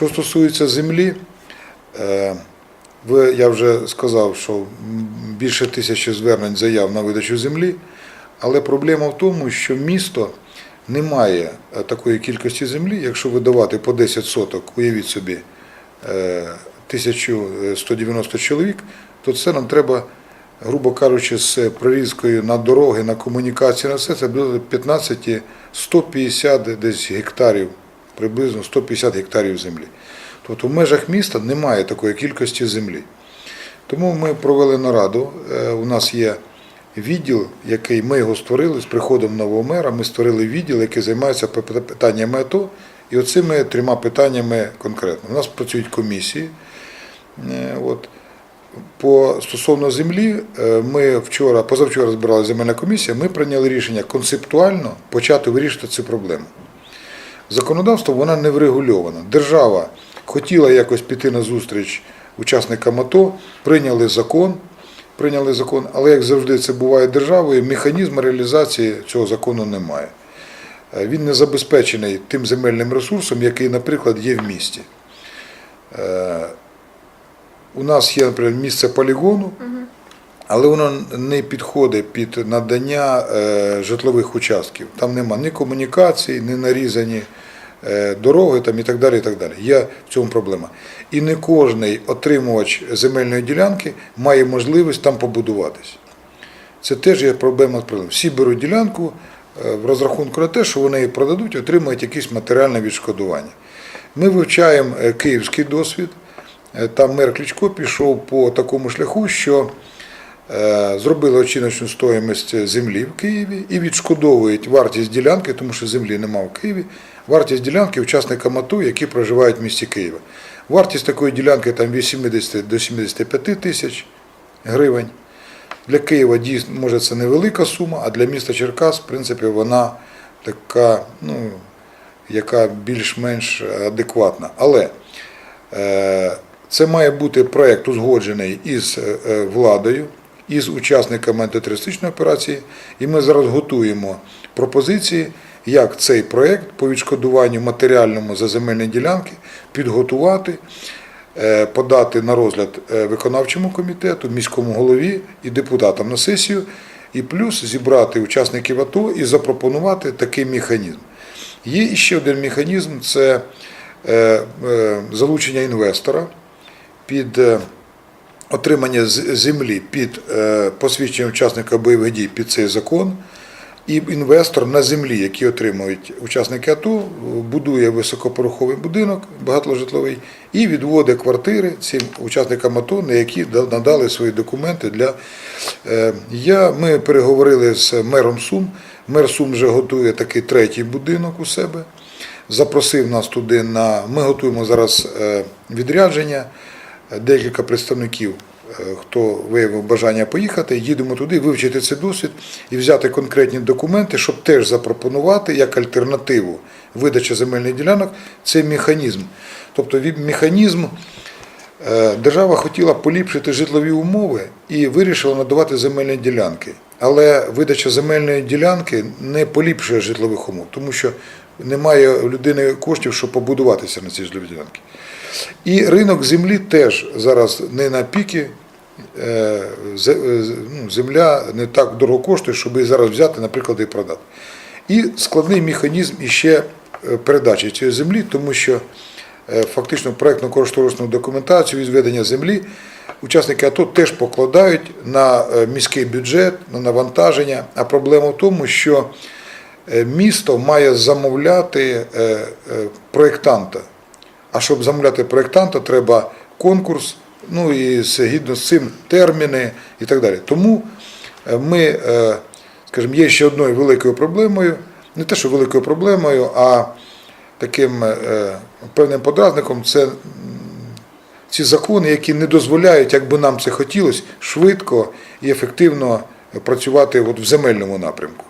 Що стосується землі, е, я вже сказав, що більше тисячі звернень заяв на видачу землі, але проблема в тому, що місто не має е, такої кількості землі, якщо видавати по 10 соток, уявіть собі, е, 1190 чоловік, то це нам треба, грубо кажучи, з прорізкою на дороги, на комунікації, на все це буде 15 150 десь гектарів, приблизно 150 гектарів землі. Тобто в межах міста немає такої кількості землі. Тому ми провели нараду. Е, У нас є відділ, який ми його створили з приходом нового мера. Ми створили відділ, який займається пи- питаннями АТО. І оцими трьома питаннями конкретно. У нас працюють комісії. Е, От. По стосовно землі, е, ми вчора, позавчора збирала земельна комісія, ми прийняли рішення концептуально почати вирішити цю проблему. Законодавство вона не врегульована. Держава хотіла якось піти на зустріч учасникам АТО, прийняли закон, прийняли закон, але як завжди це буває державою, механізму реалізації цього закону немає. Е, Він не забезпечений тим земельним ресурсом, який, наприклад, є в місті. Е, У нас є, наприклад, місце полігону, але воно не підходить під надання е, житлових участків. Там нема ні комунікацій, ні нарізані е, дороги там, і так далі. І так далі. Є в цьому проблема. І не кожний отримувач земельної ділянки має можливість там побудуватись. Це теж є проблема. Всі беруть ділянку е, в розрахунку на те, що вони її продадуть, отримають якесь матеріальне відшкодування. Ми вивчаємо київський досвід. Там мер Кличко пішов по такому шляху, що зробили оціночну стоїмость землі в Києві і відшкодовують вартість ділянки, тому що землі немає в Києві, вартість ділянки учасникам АТО, які проживають в місті Києва. Вартість такої ділянки там від 70 до 75 тисяч гривень. Для Києва дійсно може це невелика сума, а для міста Черкас, в принципі, вона така, ну, яка більш-менш адекватна. Але е, це має бути проєкт узгоджений із е, владою, із учасниками антитерористичної операції, і ми зараз готуємо пропозиції, як цей проєкт по відшкодуванню матеріальному за земельні ділянки підготувати е, подати на розгляд е, виконавчому комітету, міському голові і депутатам на сесію, і плюс зібрати учасників АТО і запропонувати такий механізм. Є ще один механізм це е, залучення інвестора під отримання землі під е, посвідчення учасника бойових дій під цей закон. І інвестор на землі, які отримують учасники АТО, будує високопороховий будинок багатожитловий і відводить квартири цим учасникам АТО, на які надали свої документи для. Е, Я, ми переговорили з мером Сум. Мер Сум вже готує такий третій будинок у себе. Запросив нас туди на. Ми готуємо зараз е, відрядження. Декілька представників, е, хто виявив бажання поїхати, їдемо туди, вивчити цей досвід і взяти конкретні документи, щоб теж запропонувати як альтернативу видачі земельних ділянок цей механізм. Тобто механізм держава хотіла поліпшити житлові умови і вирішила надавати земельні ділянки. Але видача земельної ділянки не поліпшує житлових умов, тому що немає людини коштів, щоб побудуватися на ці житлові ділянки. І ринок землі теж зараз не на піки. е, е, ну, Земля не так дорого коштує, щоб її зараз взяти, наприклад, і продати. І складний механізм іще е, передачі цієї землі, тому що е, фактично проєктно-кошторисну документацію із ведення землі учасники АТО теж покладають на е, міський бюджет, на навантаження. А проблема в тому, що е, місто має замовляти е, е, проєктанта. А щоб замовляти проєктанта, треба конкурс, ну і згідно з цим терміни і так далі. Тому е, ми, е, скажімо, є ще одною великою проблемою, не те, що великою проблемою, а таким е, певним подразником це ці закони, які не дозволяють, як би нам це хотілося, швидко і ефективно працювати от в земельному напрямку.